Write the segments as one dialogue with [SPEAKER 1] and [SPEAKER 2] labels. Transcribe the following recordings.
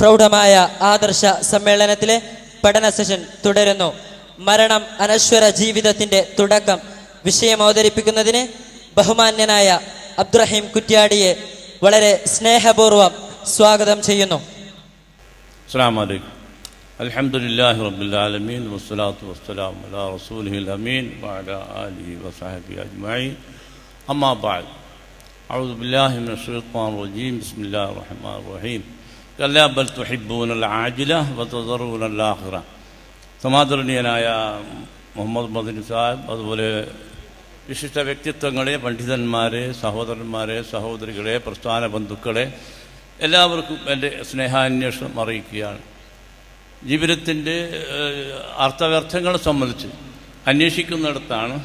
[SPEAKER 1] പ്രൗഢമായ ആദർശ സമ്മേളനത്തിലെ പഠന സെഷൻ തുടരുന്നു മരണം അനശ്വര ജീവിതത്തിന്റെ തുടക്കം വിഷയം അവതരിപ്പിക്കുന്നതിന് ബഹുമാന്യനായ അബ്ദുറഹീം കുറ്റ്യാടിയെ വളരെ സ്നേഹപൂർവ്വം സ്വാഗതം ചെയ്യുന്നു
[SPEAKER 2] السلام عليكم الحمد لله رب العالمين والصلاة والسلام على رسوله الأمين وعلى آله وصحبه أجمعين أما بعد أعوذ بالله من الشيطان الرجيم بسم الله الرحمن الرحيم കല്ലാ ബൽ തുഹിബൂനൽ ആജില വത്തറൂനൽ ആഹിറ സമാദരണീയനായ മുഹമ്മദ് മദിനി സാഹിബ് അതുപോലെ വിശിഷ്ട വ്യക്തിത്വങ്ങളെ പണ്ഡിതന്മാരെ സഹോദരന്മാരെ സഹോദരികളെ പ്രസ്ഥാന ബന്ധുക്കളെ എല്ലാവർക്കും എന്റെ സ്നേഹാന്വേഷണം അറിയിക്കുകയാണ്. ജീവിതത്തിന്റെ അർത്ഥവ്യർത്ഥങ്ങളെ സംബന്ധിച്ച് അന്വേഷിക്കുന്നിടത്താണ്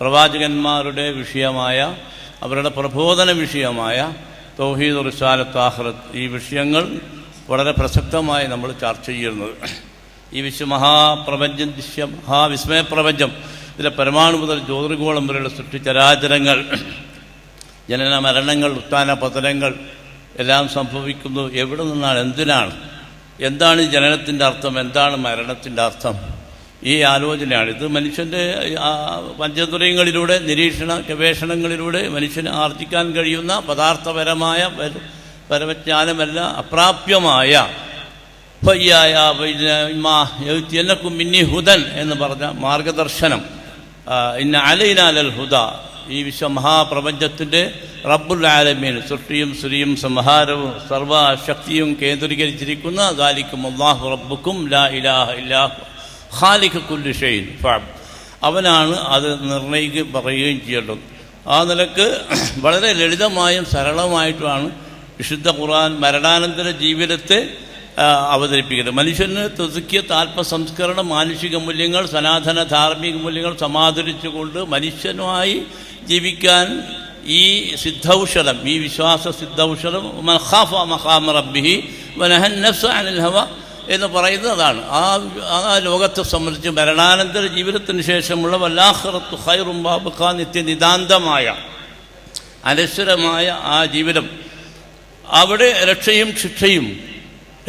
[SPEAKER 2] പ്രവാചകന്മാരുടെ വിഷയമായ അവരുടെ പ്രബോധന വിഷയമായ തൗഹീദ് റിസാലത്ത് ആഹ്റത്ത് ഈ വിഷയങ്ങൾ വളരെ പ്രസക്തമായി നമ്മൾ ചർച്ച ചെയ്യുന്നത്. ഈ വിശ്വ മഹാപ്രപഞ്ചം വിശ്വ മഹാവിസ്മയപ്രപഞ്ചം ഇതിലെ പരമാണു മുതൽ ജ്യോതിർഗോളം വരെയുള്ള സൃഷ്ടിചരാചരങ്ങൾ ജനന മരണങ്ങൾ ഉത്ഥാന പതനങ്ങൾ എല്ലാം സംഭവിക്കുന്നു. എവിടെ നിന്നാണ് എന്തിനാണ്? എന്താണ് ജനനത്തിന്റെ അർത്ഥം? എന്താണ് മരണത്തിന്റെ അർത്ഥം? ഈ ആലോചനയാണ്. ഇത് മനുഷ്യന്റെ പഞ്ചതുരയങ്ങളിലൂടെ നിരീക്ഷണ ഗവേഷണങ്ങളിലൂടെ മനുഷ്യന് ആർജിക്കാൻ കഴിയുന്ന പദാർത്ഥപരമായ പര- പരമജ്ഞാനമല്ല അപ്രാപ്യമായ. ഫയ്യായ എന്നക്കും മിന്നി ഹുദൻ എന്ന് പറഞ്ഞ മാർഗദർശനം ഇന്ന അലൈനാലൽ ഹുദ ഈ വിശ്വ മഹാപ്രപഞ്ചത്തിന്റെ റബ്ബുൽ ആലമീൻ സൃഷ്ടിയും സുരിയും സംഹാരവും സർവശക്തിയും കേന്ദ്രീകരിച്ചിരിക്കുന്ന ദാലിക്കും അള്ളാഹു റബ്ബുക്കും ലാ ഇലാഹ ഇല്ലാഹു. ഖാലിഖ് കുല്ലു ഫാബ് അവനാണ് അത് നിർണയിക്കുകയും പറയുകയും ചെയ്യേണ്ടത്. ആ നിലയ്ക്ക് വളരെ ലളിതമായും സരളമായിട്ടുമാണ് വിശുദ്ധ ഖുർആൻ മരണാനന്തര ജീവിതത്തെ അവതരിപ്പിക്കുന്നത്. മനുഷ്യന് തുതുക്കിയ സംസ്കരണം മാനുഷിക മൂല്യങ്ങൾ സനാതന ധാർമ്മിക മൂല്യങ്ങൾ സമാദരിച്ചുകൊണ്ട് മനുഷ്യനുമായി ജീവിക്കാൻ ഈ സിദ്ധൌഷധം ഈ വിശ്വാസ സിദ്ധൌഷധം മഹാഫ മഹാമറബിഹി റബ്ബിഹി വനഹൻ നഫ്സ അനിൽ ഹവ എന്ന് പറയുന്നത് അതാണ്. ആ ആ ലോകത്തെ സംബന്ധിച്ച് മരണാനന്തര ജീവിതത്തിന് ശേഷമുള്ള വല്ലാഹറത്ത് ഹൈറും ബാബുഖ നിത്യനിതാന്തമായ അനശ്വരമായ ആ ജീവിതം. അവിടെ രക്ഷയും ശിക്ഷയും.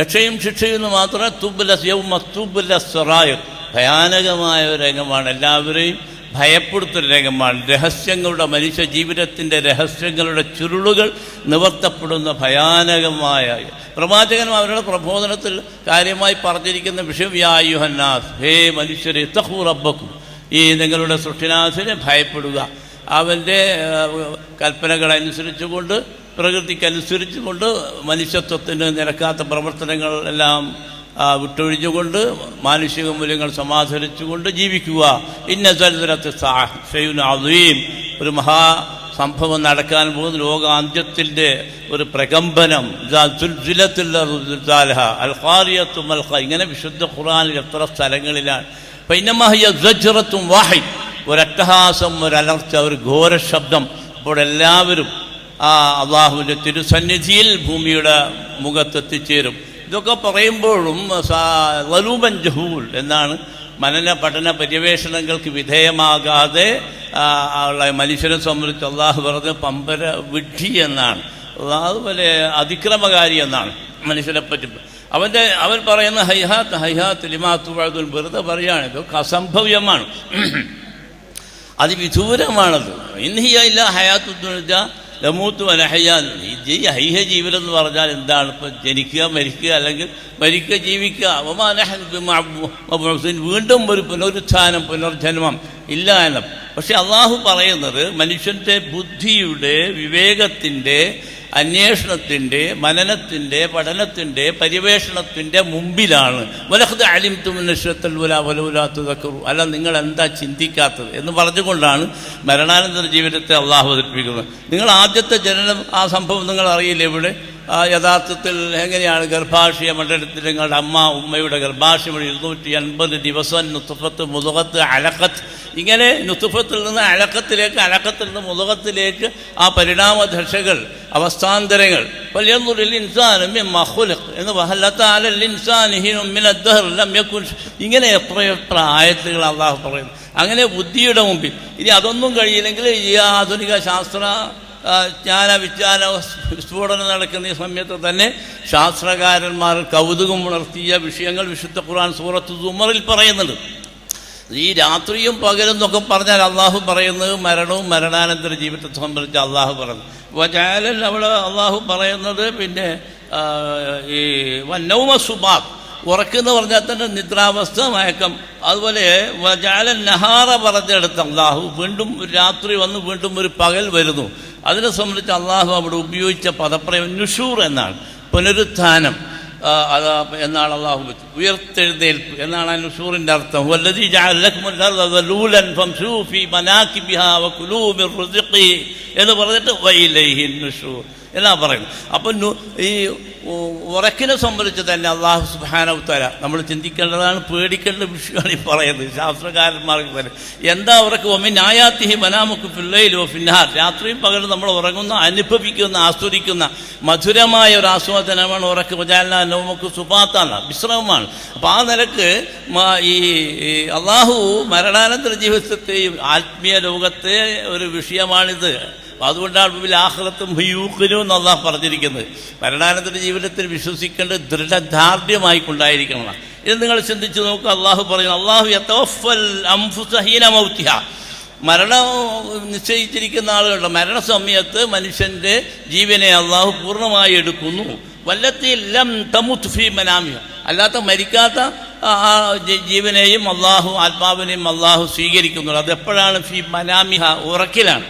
[SPEAKER 2] രക്ഷയും ശിക്ഷയും എന്ന് മാത്രമേ തുബുല യൗമ തുബുല സറായ ഭയാനകമായ ഒരു രംഗമാണ്. എല്ലാവരെയും ഭയപ്പെടുത്തുന്ന രംഗമാണ് രഹസ്യങ്ങളുടെ മനുഷ്യ ജീവിതത്തിന്റെ രഹസ്യങ്ങളുടെ ചുരുളുകൾ നിവർത്തപ്പെടുന്ന ഭയാനകമായ പ്രവാചകൻ അവരുടെ പ്രബോധനത്തിൽ കാര്യമായി പറഞ്ഞിരിക്കുന്ന വിഷയം യായുഹന്നാസ് ഹേ മനുഷ്യരെ തഹു റബ്ബക്കും. ഈ നിങ്ങളുടെ സൃഷ്ടിനാഥിനെ ഭയപ്പെടുക. അവന്റെ കൽപ്പനകളനുസരിച്ചുകൊണ്ട് പ്രകൃതിക്കനുസരിച്ചുകൊണ്ട് മനുഷ്യത്വത്തിന് നിരക്കാത്ത ആ, വിട്ടൊഴിഞ്ഞുകൊണ്ട് മാനുഷിക മൂല്യങ്ങൾ സമാധരിച്ചുകൊണ്ട് ജീവിക്കുക. ഇന്ന ചരിത്രത്തെ അദീം. ഒരു മഹാ സംഭവം നടക്കാൻ പോകുന്ന ലോകാന്ത്യത്തിന്റെ ഒരു പ്രകമ്പനം. ഇങ്ങനെ വിശുദ്ധ ഖുറാനിൽ എത്ര സ്ഥലങ്ങളിലാണ്. പൈനമഹിയ വാഹി വാഹിദ്. ഒരട്ടഹാസം ഒരലർച്ച ഒരു ഘോര ശബ്ദം. അപ്പോൾ എല്ലാവരും ആ അള്ളാഹുവിന്റെ തിരുസന്നിധിയിൽ ഭൂമിയുടെ മുഖത്തെത്തിച്ചേരും. ഇതൊക്കെ പറയുമ്പോഴും വലൂബൻ ജഹൂൽ എന്നാണ് മനന പഠന പര്യവേഷണങ്ങൾക്ക് വിധേയമാകാതെ ഉള്ള മനുഷ്യനെ സംബന്ധിച്ച് അള്ളാഹു പറഞ്ഞ് പമ്പര വിഡ്ഢി എന്നാണ്. അതുപോലെ അതിക്രമകാരി എന്നാണ് മനുഷ്യനെ പറ്റി. അവന്റെ അവൻ പറയുന്ന ഹൈഹാത്ത് ഹൈഹാത്ത് ലിമാത്തു വഴുതുൽ വെറുതെ പറയുകയാണ് ഇതൊക്കെ അസംഭവ്യമാണ്. അതിവിദൂരമാണത്. ഇൻഹിയ ഇല്ല ഹയാത്തുദ്ദുനിജ ലമൂത്ത് വലഹയ്യാൻ ഈ ഹൈഹ ജീവിതം എന്ന് പറഞ്ഞാൽ എന്താണ്? ഇപ്പം ജനിക്കുക മരിക്കുക അല്ലെങ്കിൽ മരിക്കുക ജീവിക്കുക. അവമാനഹൻ. വീണ്ടും ഒരു പുനരുത്ഥാനം പുനർജന്മം ഇല്ല എന്ന്. പക്ഷെ അള്ളാഹു പറയുന്നത് മനുഷ്യന്റെ ബുദ്ധിയുടെ വിവേകത്തിന്റെ അന്വേഷണത്തിന്റെ മനനത്തിന്റെ പഠനത്തിന്റെ പര്യവേഷണത്തിന്റെ മുമ്പിലാണ്. വലഹദ് അലിം തുമുന്നശ്വത്തൽ വല വലവുലാത്തതക്കറു അല്ല നിങ്ങൾ എന്താ ചിന്തിക്കാത്തത്? എന്ന് പറഞ്ഞുകൊണ്ടാണ് മരണാനന്തര ജീവിതത്തെ അള്ളാഹു അവതരിപ്പിക്കുന്നത്. നിങ്ങൾ ആദ്യത്തെ ജനനം ആ സംഭവം നിങ്ങൾ അറിയില്ല ഇവിടെ? യഥാർത്ഥത്തിൽ എങ്ങനെയാണ് ഗർഭാശയ മണ്ഡലത്തിൽ നിങ്ങളുടെ അമ്മ ഉമ്മയുടെ ഗർഭാശയം ഇരുന്നൂറ്റി അൻപത് ദിവസം നുത്തുഫത്ത് മുതുകത്ത് അലക്കത്ത്. ഇങ്ങനെ നുത്തുഫത്തിൽ നിന്ന് അലക്കത്തിലേക്ക് അലക്കത്തിൽ നിന്ന് മുതുകത്തിലേക്ക് ആ പരിണാമ ദശകൾ അവസ്ഥാന്തരങ്ങൾ എന്ന് ഇങ്ങനെ എത്ര എത്ര ആയത്തുകൾ അള്ളാഹു പറയുന്നു. അങ്ങനെ ബുദ്ധിയുടെ മുമ്പിൽ. ഇനി അതൊന്നും കഴിയില്ലെങ്കിൽ ഈ ആധുനിക ശാസ്ത്ര ജ്ഞാന വിജ്ഞാന സ്ഫോടനം നടക്കുന്ന ഈ സമയത്ത് തന്നെ ശാസ്ത്രകാരന്മാർ കൗതുകം ഉണർത്തിയ വിഷയങ്ങൾ വിശുദ്ധ ഖുർആൻ സൂറത്ത് സുമറിൽ പറയുന്നുണ്ട്. ഈ രാത്രിയും പകലും എന്നൊക്കെ പറഞ്ഞാൽ അള്ളാഹു പറയുന്നത് മരണവും മരണാനന്തര ജീവിതത്തെ സംബന്ധിച്ച് അള്ളാഹു പറയുന്നു. വജാലൻ അവിടെ അള്ളാഹു പറയുന്നത് പിന്നെ ഈ വന്നൗമ സുബാ ഉറക്കെന്ന് പറഞ്ഞാൽ തന്നെ നിദ്രാവസ്ഥ മയക്കം. അതുപോലെ വജാലൻ നഹാറ പറഞ്ഞെടുത്ത അള്ളാഹു വീണ്ടും രാത്രി വന്ന് വീണ്ടും ഒരു പകൽ വരുന്നു. അതിനെ സംബന്ധിച്ച് അള്ളാഹു അവിടെ ഉപയോഗിച്ച പദപ്രയം നുഷൂർ എന്നാണ്. പുനരുത്ഥാനം എന്നാണ് അള്ളാഹു. ഉയർത്തെഴുന്നേൽപ്പ് എന്നാണ് ആ നുഷൂറിന്റെ അർത്ഥം. എന്ന് പറഞ്ഞിട്ട് എന്നാ പറയുന്നത് അപ്പം ഈ ഉറക്കിനെ സംബന്ധിച്ച് തന്നെ അള്ളാഹു സുബാനവത്തര നമ്മൾ ചിന്തിക്കേണ്ടതാണ് പേടിക്കേണ്ട വിഷയമാണ് ഈ പറയുന്നത്. ശാസ്ത്രകാരന്മാർക്ക് തന്നെ. എന്താ ഉറക്ക്? ഒമ്മി ആയാത്തിഹി മനാമുക്ക് പിള്ളയിലോ ഫിന്നാർ രാത്രിയും പകലും നമ്മൾ ഉറങ്ങുന്ന അനുഭവിക്കുന്ന ആസ്വദിക്കുന്ന മധുരമായ ഒരു ആസ്വാദനമാണ് ഉറക്ക്. വജാല നോമുക്ക് സുപാത്താണ് വിശ്രമമാണ്. അപ്പം ആ നിലയ്ക്ക് ഈ അള്ളാഹു മരണാനന്തര ജീവിതത്തെയും ആത്മീയ ലോകത്തെ ഒരു വിഷയമാണിത്. അപ്പോൾ അതുകൊണ്ടാണ് മുമ്പിൽ ആഹ്ലത്തും ഭയൂക്കനും എന്ന് അള്ളാഹ് പറഞ്ഞിരിക്കുന്നത്. മരണാനന്തര ജീവിതത്തിൽ വിശ്വസിക്കേണ്ടത് ദൃഢദാർഢ്യമായി കൊണ്ടായിരിക്കണം ഇത് നിങ്ങൾ ചിന്തിച്ച് നോക്കുക അള്ളാഹു പറയുന്നു അള്ളാഹു അംഫുസഹീന മൗത്തിഹ. മരണം നിശ്ചയിച്ചിരിക്കുന്ന ആളുകളുടെ മരണസമയത്ത് മനുഷ്യന്റെ ജീവനെ അള്ളാഹു പൂർണമായി എടുക്കുന്നു. വല്ലത്തിൽ ലം തമുത്ത് ഫീ മനാമിയ അല്ലാത്ത മരിക്കാത്ത ജീവനെയും അള്ളാഹു ആത്മാവിനെയും അള്ളാഹു സ്വീകരിക്കുന്നുള്ളൂ അതെപ്പോഴാണ് ഫി മനാമിഹ ഉറക്കിലാണ്.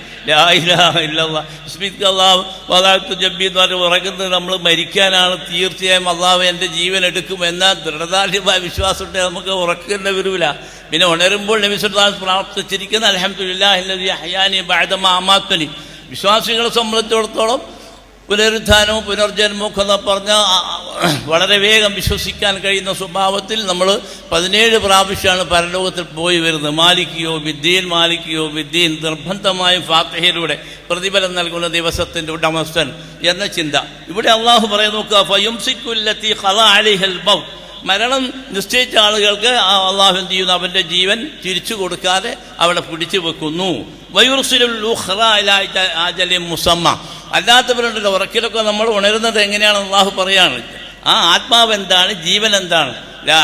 [SPEAKER 2] ജബ്ബി ഉറങ്ങുന്നത് നമ്മൾ മരിക്കാനാണ്. തീർച്ചയായും അള്ളാഹു എന്റെ ജീവൻ എടുക്കും എന്ന ദൃഢദാർഢ്യമായ ഉണ്ടെങ്കിൽ നമുക്ക് ഉറക്കേണ്ട വരൂല പിന്നെ ഉണരുമ്പോൾ നബിസുൽദാസ് പ്രാർത്ഥിച്ചിരിക്കുന്ന അലഹമുല്ലാഹി ഹയാനി ബാദമ അമാത്തനി വിശ്വാസികളെ സംബന്ധിച്ചിടത്തോളം പുനരുത്ഥാനവും പുനർജന്മവും എന്ന് പറഞ്ഞാൽ വളരെ വേഗം വിശ്വസിക്കാൻ കഴിയുന്ന സ്വഭാവത്തിൽ നമ്മൾ പതിനേഴ് പ്രാവശ്യമാണ് പരലോകത്തിൽ പോയി വരുന്നത്. മാലിക്കിയോ വിദ്യയിൽ മാലിക്കിയോ വിദ്യയിൽ നിർബന്ധമായും ഫാത്തഹയിലൂടെ പ്രതിഫലം നൽകുന്ന ദിവസത്തിന്റെ ഉടമസ്ഥൻ എന്ന ചിന്ത. ഇവിടെ അള്ളാഹു പറയുന്നു നോക്കുക മരണം നിശ്ചയിച്ച ആളുകൾക്ക് അള്ളാഹു എന്ത് ചെയ്യുന്നു? അവന്റെ ജീവൻ തിരിച്ചു കൊടുക്കാതെ അവിടെ പിടിച്ചു വെക്കുന്നു. വയുർസിലുൽ മുസമ്മ. അല്ലാത്തവരുണ്ടല്ലോ ഉറക്കിലൊക്കെ നമ്മൾ ഉണരുന്നത് എങ്ങനെയാണ് അള്ളാഹു പറയാണ്. ആ ആത്മാവ് എന്താണ് ജീവൻ എന്താണ്? ലാ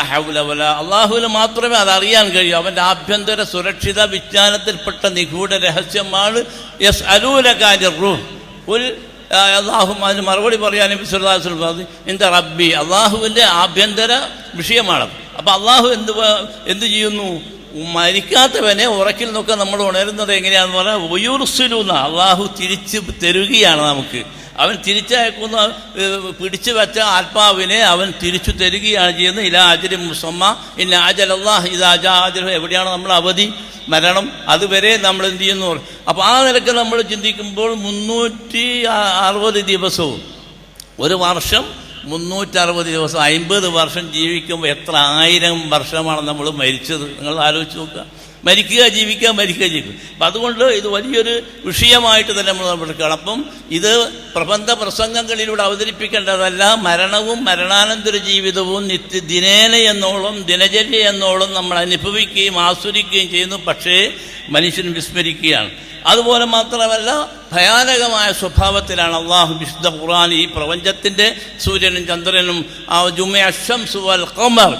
[SPEAKER 2] അള്ളാഹുവിന് മാത്രമേ അത് അറിയാൻ കഴിയൂ. അവന്റെ ആഭ്യന്തര സുരക്ഷിത വിജ്ഞാനത്തിൽപ്പെട്ട നിഗൂഢ രഹസ്യമാണ് യസ് അലൂലകാര്യ ഉൽ അള്ളാഹു അതിന് മറുപടി പറയാൻ വിശ്വദാസുൽ പറഞ്ഞു റബ്ബി അള്ളാഹുവിന്റെ ആഭ്യന്തര വിഷയമാണ്. അപ്പം അള്ളാഹു എന്ത് എന്ത് ചെയ്യുന്നു? മരിക്കാത്തവനെ ഉറക്കിൽ നിന്നൊക്കെ നമ്മൾ ഉണരുന്നത് എങ്ങനെയാന്ന് പറഞ്ഞാൽ ഒയൂർസുലൂന്ന അള്ളാഹു തിരിച്ച് തരുകയാണ് നമുക്ക്. അവൻ തിരിച്ചയക്കുന്ന പിടിച്ചു വെച്ച ആത്മാവിനെ അവൻ തിരിച്ചു തരികയാണ് ചെയ്യുന്നത്. ഇലാ അജരി മുസമ്മ ഇല്ല അജൽ അള്ളാഹ് ഇത് അജാജൽ എവിടെയാണ് നമ്മൾ അവധി? മരണം. അതുവരെ നമ്മൾ എന്ത് ചെയ്യുന്നു? അപ്പോൾ ആ നിലയ്ക്ക് നമ്മൾ ചിന്തിക്കുമ്പോൾ മുന്നൂറ്റി അറുപത് ദിവസവും ഒരു വർഷം മുന്നൂറ്ററുപത് ദിവസം അമ്പത് വർഷം ജീവിക്കുമ്പോൾ എത്ര ആയിരം വർഷമാണ് നമ്മൾ മരിച്ചത്? നിങ്ങൾ ആലോചിച്ച് നോക്കുക. മരിക്കുക ജീവിക്കുക മരിക്കുക ജീവിക്കുക. അപ്പം അതുകൊണ്ട് ഇത് വലിയൊരു വിഷയമായിട്ട് തന്നെ നമ്മൾ എടുക്കണം അപ്പം ഇത് പ്രബന്ധ പ്രസംഗങ്ങളിലൂടെ അവതരിപ്പിക്കേണ്ടതല്ല മരണവും മരണാനന്തര ജീവിതവും നിത്യ ദിനേന എന്നോളം ദിനചര്യ എന്നോളം നമ്മൾ അനുഭവിക്കുകയും ആസ്വദിക്കുകയും ചെയ്യുന്നു. പക്ഷേ മനുഷ്യൻ വിസ്മരിക്കുകയാണ്. അതുപോലെ മാത്രമല്ല ഭയാനകമായ സ്വഭാവത്തിലാണ് അള്ളാഹു വിശുദ്ധ ഖുർആൻ ഈ പ്രപഞ്ചത്തിന്റെ സൂര്യനും ചന്ദ്രനും ആ ജുമ അഷംസ് വൽ ഖമർ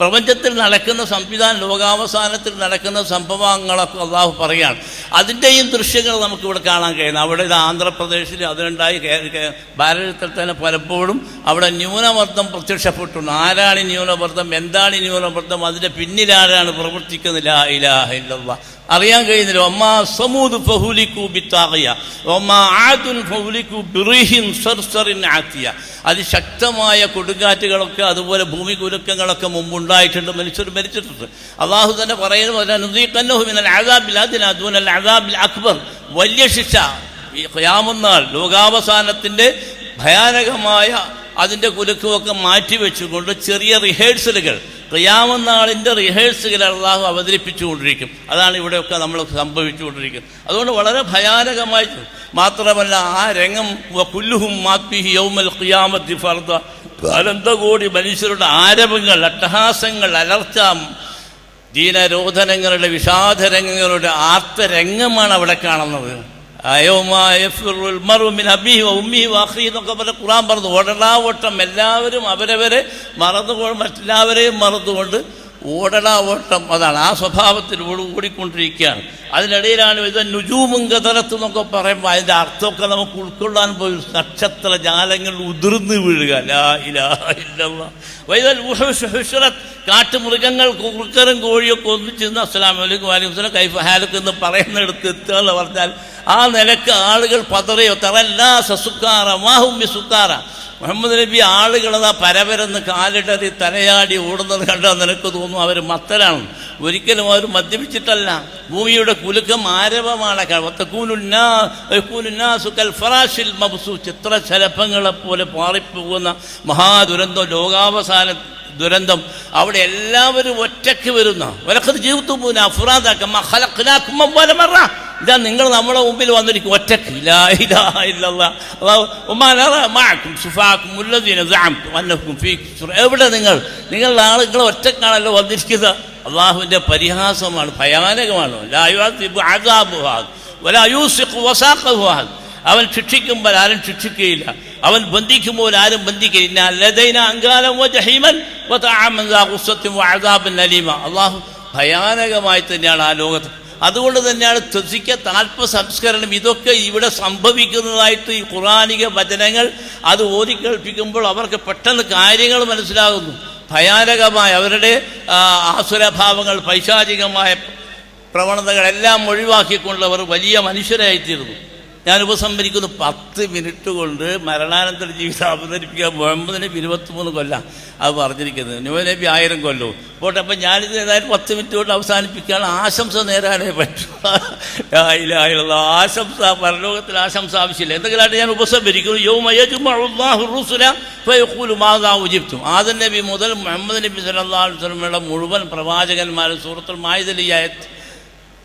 [SPEAKER 2] പ്രപഞ്ചത്തിൽ നടക്കുന്ന സംവിധാനം ലോകാവസാനത്തിൽ നടക്കുന്ന സംഭവങ്ങളൊക്കെ അള്ളാഹു പറയുകയാണ് അതിന്റെയും ദൃശ്യങ്ങൾ നമുക്കിവിടെ കാണാൻ കഴിയുന്നു. അവിടെ ഇത് ആന്ധ്രാപ്രദേശിൽ അതിനുണ്ടായി ഭാരതത്തിൽ തന്നെ പലപ്പോഴും അവിടെ ന്യൂനമർദ്ദം പ്രത്യക്ഷപ്പെട്ടുണ്ട് ആരാണ് ന്യൂനമർദ്ദം? എന്താണ് ന്യൂനമർദ്ദം? അതിന്റെ പിന്നിലാരാണ് പ്രവർത്തിക്കുന്നില്ല ഇലാഹ ഇല്ലല്ലാഹ് അറിയാൻ കഴിയുന്നില്ല. ഒമ്മ സമൂദ് ഫഹുലിക്കു ബിത്താകയ ഒമ്മ ആദുൽ ഫഹുലിക്കു ബിറീഹിൻ ആത്തിയ അതിശക്തമായ കൊടുങ്കാറ്റുകളൊക്കെ അതുപോലെ ഭൂമി കുലുക്കങ്ങളൊക്കെ മുമ്പുണ്ടായിട്ടുണ്ട് മനുഷ്യർ മരിച്ചിട്ടുണ്ട്. അള്ളാഹു തന്നെ പറയുന്നത് അക്ബർ. വലിയ ശിക്ഷ. ഖിയാമന്നാൾ ലോകാവസാനത്തിന്റെ ഭയാനകമായ അതിന്റെ മാറ്റി മാറ്റിവെച്ചുകൊണ്ട് ചെറിയ റിഹേഴ്സലുകൾ ഖിയാമന്നാളിന്റെ റിഹേഴ്സുകൾ അള്ളാഹു അവതരിപ്പിച്ചുകൊണ്ടിരിക്കും. അതാണ് ഇവിടെയൊക്കെ നമ്മൾ സംഭവിച്ചുകൊണ്ടിരിക്കുന്നത്. അതുകൊണ്ട് വളരെ ഭയാനകമായി മാത്രമല്ല ആ രംഗം കുല്ലുഹും മാത്മിഹി യൗമൽ ഖിയാമത്തി ഫർദ. അനന്തകോടി മനുഷ്യരുടെ ആരവങ്ങൾ അട്ടഹാസങ്ങൾ അലർച്ച ദീനരോധനങ്ങളുടെ വിഷാദരംഗങ്ങളുടെ ആർത്തരംഗമാണ് അവിടെ കാണുന്നത്. എന്നൊക്കെ പറഞ്ഞ ഖുറാൻ പറഞ്ഞു ഓട്ടം എല്ലാവരും അവരവരെ മറന്നുകൊണ്ട് മറ്റെല്ലാവരെയും മറന്നുകൊണ്ട് ഓടടാ ഓട്ടം അതാണ്. ആ സ്വഭാവത്തിലൂടെ ഓടിക്കൊണ്ടിരിക്കുകയാണ്. അതിനിടയിലാണ് ഇത് നുജൂമും ഗതറത്ത് എന്നൊക്കെ പറയുമ്പോൾ അതിന്റെ അർത്ഥമൊക്കെ നമുക്ക് ഉൾക്കൊള്ളാൻ പോയി. നക്ഷത്ര ജാലങ്ങൾ ഉതിർന്നു വീഴുക. ലാ ഇലാഹ ഇല്ലല്ലാഹ്. വൈദൽ കാട്ടുമൃഗങ്ങൾ കുറുക്കറും കോഴിയൊക്കെ ഒന്നിച്ചിരുന്ന് വലൈക്കും സ്വലം കൈഫ ഹാലക്ക് എന്ന് പറയുന്നിടത്ത് എത്തുക എന്ന് പറഞ്ഞാൽ ആ നിലയ്ക്ക് ആളുകൾ പതറിയോ? തറല്ല സസുക്കാറ മാഹുമ്മി സുക്കാറ. മുഹമ്മദ് നബി ആളുകളതാ പരപരന്ന് കാലിടറി തലയാടി ഓടുന്നത് കണ്ടാൽ നിനക്ക് തോന്നും അവർ മത്തരാണ്. ഒരിക്കലും അവർ മദ്യപിച്ചിട്ടല്ല. ഭൂമിയുടെ കുലുക്കം ആരവമാണ്. ഫറാഷിൽ മബ്സു ചിത്രശലഭങ്ങളെ പോലെ പാറിപ്പോകുന്ന മഹാദുരന്തം ലോകാവസാന ദുരന്തം. അവിടെ എല്ലാവരും ഒറ്റയ്ക്ക് വരുന്ന. ഒലക്കത് ജീവിതം അഫ്രാദാക്കം ഇതാ നിങ്ങൾ നമ്മുടെ മുമ്പിൽ വന്നിരിക്കും ഒറ്റയ്ക്ക് എവിടെ നിങ്ങൾ? നിങ്ങളുടെ നിങ്ങൾ ഒറ്റക്കാണല്ലോ വന്നിരിക്കുന്നത്. അള്ളാഹുവിന്റെ പരിഹാസമാണ് ഭയാനകമാണ്. അവൻ ശിക്ഷിക്കുമ്പോൾ ആരും ശിക്ഷിക്കുകയില്ല. അവൻ ബന്ധിക്കുമ്പോൾ ആരും ബന്ധിക്കില്ല അള്ളാഹു ഭയാനകമായി തന്നെയാണ് ആ ലോകത്ത്. അതുകൊണ്ട് തന്നെയാണ് ത്വസിക്ക താൽപ്പ സംസ്കരണം ഇതൊക്കെ ഇവിടെ സംഭവിക്കുന്നതായിട്ട് ഈ ഖുറാനിക വചനങ്ങൾ അത് ഓതിക്കേൾപ്പിക്കുമ്പോൾ അവർക്ക് പെട്ടെന്ന് കാര്യങ്ങൾ മനസ്സിലാകുന്നു. ഭയാനകമായ അവരുടെ ആസുരഭാവങ്ങൾ പൈശാചികമായ പ്രവണതകളെല്ലാം ഒഴിവാക്കിക്കൊണ്ട് അവർ വലിയ മനുഷ്യരായിത്തീർന്നു. ഞാൻ ഉപസംഹരിക്കുന്നു പത്ത് മിനിറ്റ് കൊണ്ട് മരണാനന്തര ജീവിതം അവതരിപ്പിക്കാൻ മുഹമ്മദ് നബി ഇരുപത്തിമൂന്ന് കൊല്ലം അത് പറഞ്ഞിരിക്കുന്നത്. ന്യൂ നബി ആയിരം കൊല്ലവും. പോട്ടെ അപ്പം ഞാനിത് ഏതായാലും പത്ത് മിനിറ്റ് കൊണ്ട് അവസാനിപ്പിക്കാൻ ആശംസ നേരാനേ പറ്റൂ. ആശംസ പരലോകത്തിൽ ആശംസ ആവശ്യമില്ല. എന്തെങ്കിലുമായിട്ട് ഞാൻ ഉപസംഹരിക്കുന്നു. യൗമ യജ്മഉല്ലാഹു റുസുല ഫയഖൂലു മാദാ ഉജിബ്തും ആദം നബി മുതൽ മുഹമ്മദ് നബി വസല്ലമയുടെ മുഴുവൻ പ്രവാചകന്മാരും സൂറത്തുൽ മായിദലിയായത്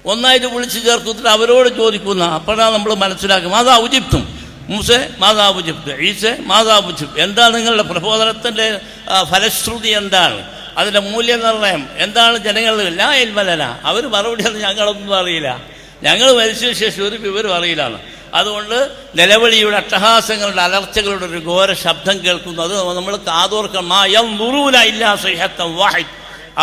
[SPEAKER 2] ഒന്നായിട്ട് വിളിച്ചു ചേർക്കുന്നിട്ട് അവരോട് ചോദിക്കുന്ന അപ്പോഴാണ് നമ്മൾ മനസ്സിലാക്കും മാതാ ഉജിപ്തും മൂസെ മാതാ ഉജിപ്ത് ഈസെ മാതാ ഉജിപ്ത് എന്താണ് നിങ്ങളുടെ പ്രബോധനത്തിന്റെ ഫലശ്രുതി എന്താണ്? അതിന്റെ മൂല്യനിർണയം എന്താണ് ജനങ്ങൾ എല്ലാ എൽമലന അവർ മറുപടി ഒന്നും ഞങ്ങളൊന്നും അറിയില്ല. ഞങ്ങൾ മരിച്ച ശേഷം ഒരു വിവരം അറിയില്ലാണ് അതുകൊണ്ട് നിലവിളിയുടെ അട്ടഹാസങ്ങളുടെ അലർച്ചകളുടെ ഒരു ഘോര ശബ്ദം കേൾക്കുന്നു. അത് നമ്മൾ കാതോർക്കണം.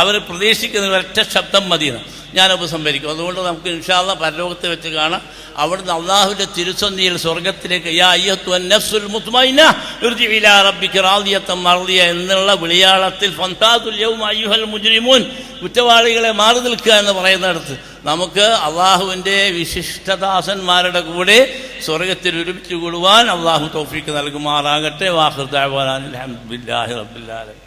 [SPEAKER 2] അവർ പ്രതീക്ഷിക്കുന്ന ഒരൊറ്റ ശബ്ദം മതിയെന്ന് ഞാൻ ഉപസംഹരിക്കും അതുകൊണ്ട് നമുക്ക് ഇൻഷാല്ല പരലോകത്തെ വെച്ച് കാണാം. അവിടുന്ന് അള്ളാഹുവിന്റെ തിരുസന്ധിയിൽ സ്വർഗത്തിലേക്ക് യാ അയ്യത്തു നഫ്സുൽ മുത്മൈന ഇർജി ഇലാ റബ്ബിക റാദിയത്തൻ മർദിയ എന്നുള്ള വിളിയാളത്തിൽ മുജ്രിമൂൻ കുറ്റവാളികളെ മാറി നിൽക്കുക എന്ന് പറയുന്നിടത്ത് നമുക്ക് അള്ളാഹുവിന്റെ വിശിഷ്ടദാസന്മാരുടെ കൂടെ സ്വർഗത്തിൽ ഒരുമിച്ച് കൂടുവാൻ അള്ളാഹു തോഫിക്ക് നൽകുമാറാകട്ടെ. വാഹുദാൻ അലഹമുല്ലാഹി റബ്ബില്ലാലും